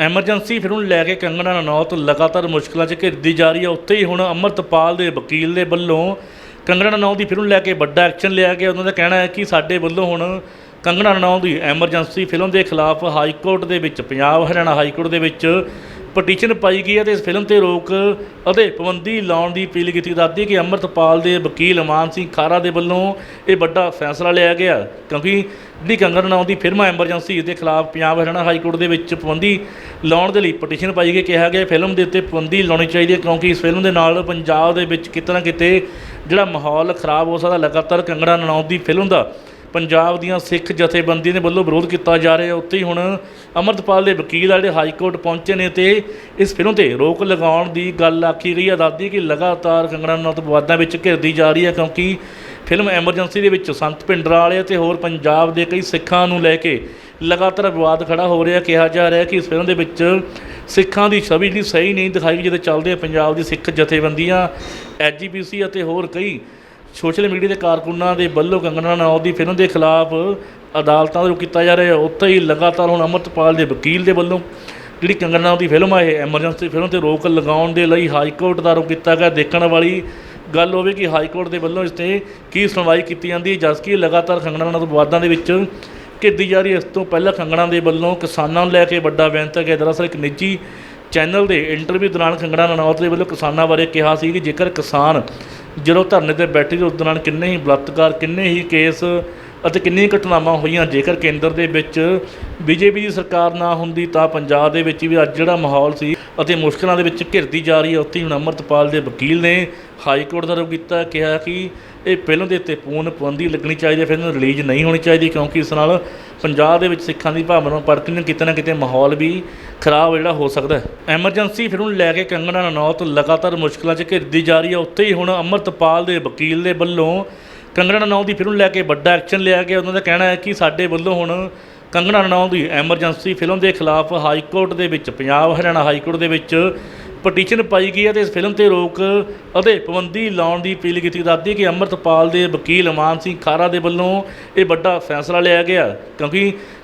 Emergency film ਨੂੰ ਲੈ ਕੇ ਕੰਗਣਾ ਰਣੌਤ ਲਗਾਤਾਰ ਮੁਸ਼ਕਲਾਂ 'ਚ ਘਿਰਦੀ ਜਾ ਰਹੀ ਹੈ ਉੱਥੇ ਹੀ ਹੁਣ ਅਮਰਤਪਾਲ ਦੇ ਵਕੀਲ ਦੇ ਵੱਲੋਂ ਕੰਗਣਾ ਰਣੌਤ ਦੀ ਫਿਲਮ ਲੈ ਕੇ ਵੱਡਾ ਐਕਸ਼ਨ ਲਿਆ ਗਿਆ। ਉਹਨਾਂ ਦਾ ਕਹਿਣਾ ਹੈ ਕਿ ਸਾਡੇ ਵੱਲੋਂ ਹੁਣ ਕੰਗਣਾ ਰਣੌਤ ਦੀ ਐਮਰਜੈਂਸੀ ਫਿਲਮ ਦੇ ਖਿਲਾਫ ਹਾਈ ਕੋਰਟ ਦੇ ਵਿੱਚ, ਪੰਜਾਬ ਹਰਿਆਣਾ ਹਾਈ ਕੋਰਟ ਦੇ ਵਿੱਚ ਪਟੀਸ਼ਨ ਪਾਈ ਗਈ ਹੈ ਤੇ ਇਸ ਫਿਲਮ ਤੇ ਰੋਕ ਅਤੇ ਪਾਬੰਦੀ ਲਾਉਣ ਦੀ ਅਪੀਲ ਕੀਤੀ। ਜਾਂਦੀ ਕਿ ਅੰਮ੍ਰਿਤਪਾਲ ਦੇ ਵਕੀਲ ਅਮਾਨ ਸਿੰਘ ਖਾਰਾ ਦੇ ਵੱਲੋਂ ਇਹ ਵੱਡਾ ਫੈਸਲਾ ਲਿਆ ਗਿਆ। ਕਿਉਂਕਿ ਜਿਹੜੀ ਕੰਗਨਾ ਰਣੌਤ ਦੀ ਫਿਲਮ ਐਮਰਜੈਂਸੀ ਦੇ ਖਿਲਾਫ ਪੰਜਾਬ ਹਰਿਆਣਾ ਹਾਈ ਕੋਰਟ ਦੇ ਵਿੱਚ ਪਾਬੰਦੀ ਲਾਉਣ ਦੇ ਲਈ ਪਟੀਸ਼ਨ ਪਾਈ ਗਈ। ਕਿਹਾ ਗਿਆ, ਫਿਲਮ ਦੇ ਉੱਤੇ ਪਾਬੰਦੀ ਲਾਉਣੀ ਚਾਹੀਦੀ ਹੈ ਕਿਉਂਕਿ ਇਸ ਫਿਲਮ ਦੇ ਨਾਲ ਪੰਜਾਬ ਦੇ ਵਿੱਚ ਕਿਤੇ ਨਾ ਕਿਤੇ ਜਿਹੜਾ ਮਾਹੌਲ ਖਰਾਬ ਹੋ ਸਕਦਾ, ਲਗਾਤਾਰ ਕੰਗਣਾ ਰਣੌਤ ਦੀ ਫਿਲਮ ਦਾ ਪੰਜਾਬ ਦੀਆਂ ਸਿੱਖ ਜਥੇਬੰਦੀਆਂ ਦੇ ਵੱਲੋਂ ਵਿਰੋਧ ਕੀਤਾ ਜਾ ਰਿਹਾ। ਉੱਥੇ ਹੀ ਹੁਣ ਅਮਰਤਪਾਲ ਦੇ ਵਕੀਲ ਆ ਜਿਹੜੇ ਹਾਈ ਕੋਰਟ ਪਹੁੰਚੇ ਨੇ ਤੇ ਇਸ ਫਿਲਮ ਤੇ ਰੋਕ ਲਗਾਉਣ ਦੀ ਗੱਲ ਆਖੀ ਗਈ ਹੈ ਦੱਸਦੀ ਕਿ ਲਗਾਤਾਰ ਕੰਗਣਾ ਰਣੌਤ ਵਿਵਾਦਾਂ ਵਿੱਚ ਘਿਰਦੀ ਜਾ ਰਹੀ ਹੈ ਕਿਉਂਕਿ ਫਿਲਮ ਐਮਰਜੈਂਸੀ ਦੇ ਵਿੱਚ ਸੰਤ ਭਿੰਡਰਾਂ ਵਾਲੇ ਤੇ ਹੋਰ ਪੰਜਾਬ ਦੇ ਕਈ ਸਿੱਖਾਂ ਨੂੰ ਲੈ ਕੇ ਲਗਾਤਾਰ ਵਿਵਾਦ ਖੜਾ ਹੋ ਰਿਹਾ। ਕਿਹਾ ਜਾ ਰਿਹਾ ਕਿ ਇਸ ਫਿਲਮ ਦੇ ਵਿੱਚ ਸਿੱਖਾਂ ਦੀ ਛਵੀ ਜਿਹੜੀ ਸਹੀ ਨਹੀਂ ਦਿਖਾਈ ਗਈ, ਜਿਹਦੇ ਚੱਲਦੇ ਪੰਜਾਬ ਦੀ ਸਿੱਖ ਜਥੇਬੰਦੀਆਂ ਐਜੀਪੀਸੀ ਅਤੇ ਹੋਰ ਕਈ ਸੋਸ਼ਲ ਮੀਡੀਆ ਦੇ ਕਾਰਕੁਨਾਂ ਦੇ ਵੱਲੋਂ ਕੰਗਨਾ ਰਣੌਤ ਦੀ ਫਿਲਮ ਦੇ ਖਿਲਾਫ ਅਦਾਲਤਾਂ ਦੇ ਰੁਖ ਕੀਤਾ ਜਾ ਰਿਹਾ। ਉੱਥੇ ਹੀ ਲਗਾਤਾਰ ਹੁਣ ਅਮਰਤਪਾਲ ਦੇ ਵਕੀਲ ਦੇ ਵੱਲੋਂ ਜਿਹੜੀ ਕੰਗਨਾ ਰਣੌਤ ਦੀ ਫਿਲਮ ਆ, ਇਹ ਐਮਰਜੈਂਸੀ ਫਿਲਮ ਤੇ ਰੋਕ ਲਗਾਉਣ ਦੇ ਲਈ ਹਾਈ ਕੋਰਟ ਦਾ ਰੁਖ ਕੀਤਾ ਗਿਆ। ਦੇਖਣ ਵਾਲੀ ਗੱਲ ਹੋਵੇ ਕਿ ਹਾਈ ਕੋਰਟ ਦੇ ਵੱਲੋਂ ਇਸ ਤੇ ਕੀ ਸੁਣਵਾਈ ਕੀਤੀ ਜਾਂਦੀ ਹੈ ਜਦ ਕਿ ਲਗਾਤਾਰ ਕੰਗਨਾ ਰਣੌਤ ਵਿਵਾਦਾਂ ਦੇ ਵਿੱਚ ਘਿਰਦੀ ਜਾ ਰਹੀ ਹੈ। ਇਸ ਤੋਂ ਪਹਿਲਾਂ ਕੰਗਣਾ ਦੇ ਵੱਲੋਂ ਕਿਸਾਨਾਂ ਨੂੰ ਲੈ ਕੇ ਵੱਡਾ ਬਿਆਨ ਦਿੱਤਾ ਗਿਆ ਦਰਅਸਲ ਇੱਕ ਨਿੱਜੀ ਚੈਨਲ ਦੇ ਇੰਟਰਵਿਊ ਦੌਰਾਨ ਕੰਗਣਾ ਰਣੌਤ ਦੇ ਵੱਲੋਂ ਕਿਸਾਨਾਂ ਬਾਰੇ ਕਿਹਾ ਸੀ ਕਿ ਜੇਕਰ ਕਿਸਾਨ ਜਦੋਂ ਧਰਨੇ ਤੇ ਬੈਠੇ ਤੇ ਉਸ ਦੌਰਾਨ ਕਿੰਨੇ ਹੀ ਬਲਾਤਕਾਰ, ਕਿੰਨੇ ਹੀ ਕੇਸ ਅਤੇ ਕਿੰਨੀਆਂ ਘਟਨਾਵਾਂ ਹੋਈਆਂ। ਜੇਕਰ ਕੇਂਦਰ ਦੇ ਵਿੱਚ ਬੀਜੇਪੀ ਦੀ ਸਰਕਾਰ ਨਾ ਹੁੰਦੀ ਤਾਂ ਪੰਜਾਬ ਦੇ ਵਿੱਚ ਵੀ ਅੱਜ ਜਿਹੜਾ ਮਾਹੌਲ ਸੀ ਅਤੇ ਮੁਸ਼ਕਲਾਂ ਦੇ ਵਿੱਚ ਘਿਰਦੀ ਜਾ ਰਹੀ ਹੈ। ਉੱਥੇ ਹੀ ਹੁਣ ਅਮਰਤਪਾਲ ਦੇ ਵਕੀਲ ਨੇ ਹਾਈ ਕੋਰਟ ਦਾ ਰੁਖ ਕੀਤਾ। ਕਿਹਾ ਕਿ ਇਹ ਫਿਲਮ ਦੇ ਉੱਤੇ ਪੂਰਨ ਪਾਬੰਦੀ ਲੱਗਣੀ ਚਾਹੀਦੀ ਹੈ ਫਿਲਮ ਰਿਲੀਜ਼ ਨਹੀਂ ਹੋਣੀ ਚਾਹੀਦੀ ਕਿਉਂਕਿ ਇਸ ਨਾਲ ਪੰਜਾਬ ਦੇ ਵਿੱਚ ਸਿੱਖਾਂ ਦੀ ਭਾਵਨਾ ਪ੍ਰਤੀ ਨੂੰ ਕਿਤੇ ਨਾ ਕਿਤੇ ਮਾਹੌਲ ਵੀ ਖਰਾਬ ਜਿਹੜਾ ਹੋ ਸਕਦਾ ਹੈ। ਐਮਰਜੈਂਸੀ ਫਿਲਮ ਨੂੰ ਲੈ ਕੇ ਕੰਗਣਾ ਰਣੌਤ, ਲਗਾਤਾਰ ਮੁਸ਼ਕਲਾਂ 'ਚ ਘਿਰਦੀ ਜਾ ਰਹੀ ਹੈ। ਉੱਥੇ ਹੀ ਹੁਣ ਅਮਰਤਪਾਲ ਦੇ ਵਕੀਲ ਦੇ ਵੱਲੋਂ ਕੰਗਣਾ ਰਣੌਤ ਦੀ ਫਿਲਮ ਨੂੰ ਲੈ ਕੇ ਵੱਡਾ ਐਕਸ਼ਨ ਲਿਆ ਗਿਆ। ਉਹਨਾਂ ਦਾ ਕਹਿਣਾ ਹੈ ਕਿ ਸਾਡੇ ਵੱਲੋਂ ਹੁਣ ਕੰਗਣਾ ਰਣੌਤ ਦੀ ਐਮਰਜੈਂਸੀ ਫਿਲਮ ਦੇ ਖਿਲਾਫ ਹਾਈ ਕੋਰਟ ਦੇ ਵਿੱਚ, ਪੰਜਾਬ ਹਰਿਆਣਾ ਹਾਈ ਕੋਰਟ ਦੇ ਵਿੱਚ ਪਟੀਸ਼ਨ ਪਾਈ ਗਈ ਹੈ ਤੇ ਇਸ ਫਿਲਮ ਤੇ ਰੋਕ ਅਤੇ ਪਾਬੰਦੀ ਲਾਉਣ ਦੀ ਅਪੀਲ ਕੀਤੀ। ਦੱਸਦੀ ਹੈ ਕਿ ਅੰਮ੍ਰਿਤਪਾਲ ਦੇ ਵਕੀਲ ਅਮਾਨ ਸਿੰਘ ਖਾਰਾ ਦੇ ਵੱਲੋਂ ਇਹ ਵੱਡਾ ਫੈਸਲਾ ਲਿਆ ਗਿਆ, ਕਿਉਂਕਿ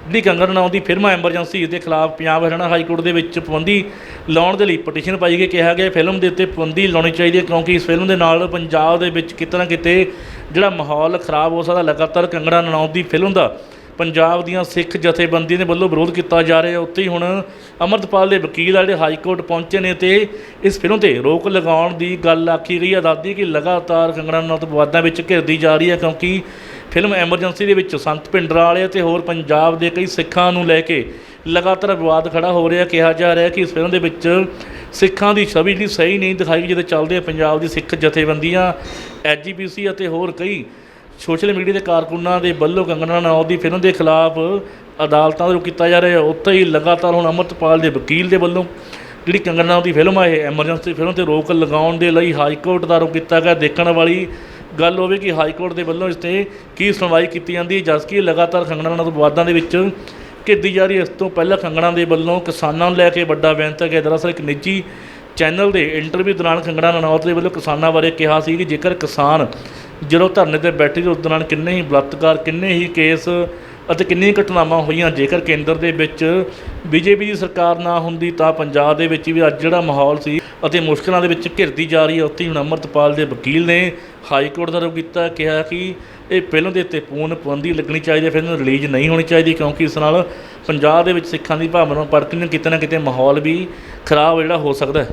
ਜਿਹੜੀ ਕੰਗਨਾ ਰਣੌਤ ਦੀ ਫਿਲਮ ਐਮਰਜੈਂਸੀ ਦੇ ਖਿਲਾਫ ਪੰਜਾਬ ਹਰਿਆਣਾ ਹਾਈ ਕੋਰਟ ਦੇ ਵਿੱਚ ਪਾਬੰਦੀ ਲਾਉਣ ਦੇ ਲਈ ਪਟੀਸ਼ਨ ਪਾਈ ਗਈ। ਕਿਹਾ ਗਿਆ ਫਿਲਮ ਦੇ ਉੱਤੇ ਪਾਬੰਦੀ ਲਾਉਣੀ ਚਾਹੀਦੀ ਹੈ, ਕਿਉਂਕਿ ਇਸ ਫਿਲਮ ਦੇ ਨਾਲ ਪੰਜਾਬ ਦੇ ਵਿੱਚ ਕਿਤੇ ਨਾ ਕਿਤੇ ਜਿਹੜਾ ਮਾਹੌਲ ਖਰਾਬ ਹੋ ਸਕਦਾ, ਲਗਾਤਾਰ ਕੰਗਣਾ ਰਣੌਤ ਦੀ ਫਿਲਮ ਦਾ ਪੰਜਾਬ ਦੀਆਂ ਸਿੱਖ ਜਥੇਬੰਦੀਆਂ ਦੇ ਵੱਲੋਂ ਵਿਰੋਧ ਕੀਤਾ ਜਾ ਰਿਹਾ ਉੱਥੇ ਹੀ ਹੁਣ ਅਮਰਤਪਾਲ ਦੇ ਵਕੀਲ ਆ ਜਿਹੜੇ ਹਾਈ ਕੋਰਟ ਪਹੁੰਚੇ ਨੇ ਤੇ ਇਸ ਫਿਲਮ ਤੇ ਰੋਕ ਲਗਾਉਣ ਦੀ ਗੱਲ ਆਖੀ ਗਈ ਹੈ। ਦੱਸਦੀ ਕਿ ਲਗਾਤਾਰ ਕੰਗਣਾ ਰਣੌਤ ਵਿਵਾਦਾਂ ਵਿੱਚ ਘਿਰਦੀ ਜਾ ਰਹੀ ਹੈ ਕਿਉਂਕਿ ਫਿਲਮ ਐਮਰਜੈਂਸੀ ਦੇ ਵਿੱਚ ਸੰਤ ਭਿੰਡਰਾਂ ਵਾਲੇ ਤੇ ਹੋਰ ਪੰਜਾਬ ਦੇ ਕਈ ਸਿੱਖਾਂ ਨੂੰ ਲੈ ਕੇ ਲਗਾਤਾਰ ਵਿਵਾਦ ਖੜਾ ਹੋ ਰਿਹਾ ਕਿਹਾ ਜਾ ਰਿਹਾ ਕਿ ਇਸ ਫਿਲਮ ਦੇ ਵਿੱਚ ਸਿੱਖਾਂ ਦੀ ਛਵੀ ਜਿਹੜੀ ਸਹੀ ਨਹੀਂ ਦਿਖਾਈ ਜਿਹਦੇ ਚੱਲਦੇ ਪੰਜਾਬ ਦੀ ਸਿੱਖ ਜਥੇਬੰਦੀਆਂ ਐਜੀਪੀਸੀ ਅਤੇ ਹੋਰ ਕਈ ਸੋਸ਼ਲ ਮੀਡੀਆ ਦੇ ਕਾਰਕੁਨਾਂ ਦੇ ਵੱਲੋਂ ਕੰਗਨਾ ਰਣੌਤ ਦੀ ਫਿਲਮ ਦੇ ਖਿਲਾਫ ਅਦਾਲਤਾਂ ਦੇ ਰੁਖ ਕੀਤਾ ਜਾ ਰਿਹਾ। ਉੱਥੇ ਹੀ ਲਗਾਤਾਰ ਹੁਣ ਅਮਰਤਪਾਲ ਦੇ ਵਕੀਲ ਦੇ ਵੱਲੋਂ ਜਿਹੜੀ ਕੰਗਨਾ ਦੀ ਫਿਲਮ ਆ, ਇਹ ਐਮਰਜੈਂਸੀ ਫਿਲਮ ਤੇ ਰੋਕ ਲਗਾਉਣ ਦੇ ਲਈ ਹਾਈ ਕੋਰਟ ਦਾ ਰੁਖ ਕੀਤਾ ਗਿਆ। ਦੇਖਣ ਵਾਲੀ ਗੱਲ ਹੋਵੇ ਕਿ ਹਾਈ ਕੋਰਟ ਦੇ ਵੱਲੋਂ ਇਸ ਤੇ ਕੀ ਸੁਣਵਾਈ ਕੀਤੀ ਜਾਂਦੀ ਹੈ, ਜਦ ਕਿ ਲਗਾਤਾਰ ਕੰਗਨਾ ਰਣੌਤ ਵਿਵਾਦਾਂ ਦੇ ਵਿੱਚ ਘਿਰਦੀ ਜਾ ਰਹੀ ਹੈ। ਇਸ ਤੋਂ ਪਹਿਲਾਂ ਕੰਗਣਾ ਦੇ ਵੱਲੋਂ ਕਿਸਾਨਾਂ ਨੂੰ ਲੈ ਕੇ ਵੱਡਾ ਬਿਆਨ ਦਿੱਤਾ ਗਿਆ ਦਰਅਸਲ ਇੱਕ ਨਿੱਜੀ ਚੈਨਲ ਦੇ ਇੰਟਰਵਿਊ ਦੌਰਾਨ ਕੰਗਣਾ ਰਣੌਤ ਦੇ ਵੱਲੋਂ ਕਿਸਾਨਾਂ ਬਾਰੇ ਕਿਹਾ ਸੀ ਕਿ ਜੇਕਰ ਕਿਸਾਨ ਜਦੋਂ ਧਰਨੇ ਤੇ ਬੈਠੇ ਤੇ ਉਸ ਦੌਰਾਨ ਕਿੰਨੇ ਹੀ ਬਲਾਤਕਾਰ, ਕਿੰਨੇ ਹੀ ਕੇਸ ਅਤੇ ਕਿੰਨੀਆਂ ਘਟਨਾਵਾਂ ਹੋਈਆਂ। ਜੇਕਰ ਕੇਂਦਰ ਦੇ ਵਿੱਚ ਬੀਜੇਪੀ ਦੀ ਸਰਕਾਰ ਨਾ ਹੁੰਦੀ, ਤਾਂ ਪੰਜਾਬ ਦੇ ਵਿੱਚ ਵੀ ਅੱਜ ਜਿਹੜਾ ਮਾਹੌਲ ਸੀ ਅਤੇ ਮੁਸ਼ਕਲਾਂ ਦੇ ਵਿੱਚ ਘਿਰਦੀ ਜਾ ਰਹੀ ਹੈ, ਉੱਥੇ ਹੀ ਹੁਣ ਅਮਰਤਪਾਲ ਦੇ ਵਕੀਲ ਨੇ ਹਾਈ ਕੋਰਟ ਦਾ ਰੁਖ ਕੀਤਾ, ਕਿਹਾ ਕਿ ਇਹ ਫਿਲਮ ਦੇ ਉੱਤੇ ਪੂਰਨ ਪਾਬੰਦੀ ਲੱਗਣੀ ਚਾਹੀਦੀ ਹੈ ਫਿਲਮ ਰਿਲੀਜ਼ ਨਹੀਂ ਹੋਣੀ ਚਾਹੀਦੀ, ਕਿਉਂਕਿ ਇਸ ਨਾਲ ਪੰਜਾਬ ਦੇ ਵਿੱਚ ਸਿੱਖਾਂ ਦੀ ਭਾਵਨਾ ਪ੍ਰਤੀ ਨੂੰ ਕਿਤੇ ਨਾ ਕਿਤੇ ਮਾਹੌਲ ਵੀ ਖਰਾਬ ਜਿਹੜਾ ਹੋ ਸਕਦਾ ਹੈ।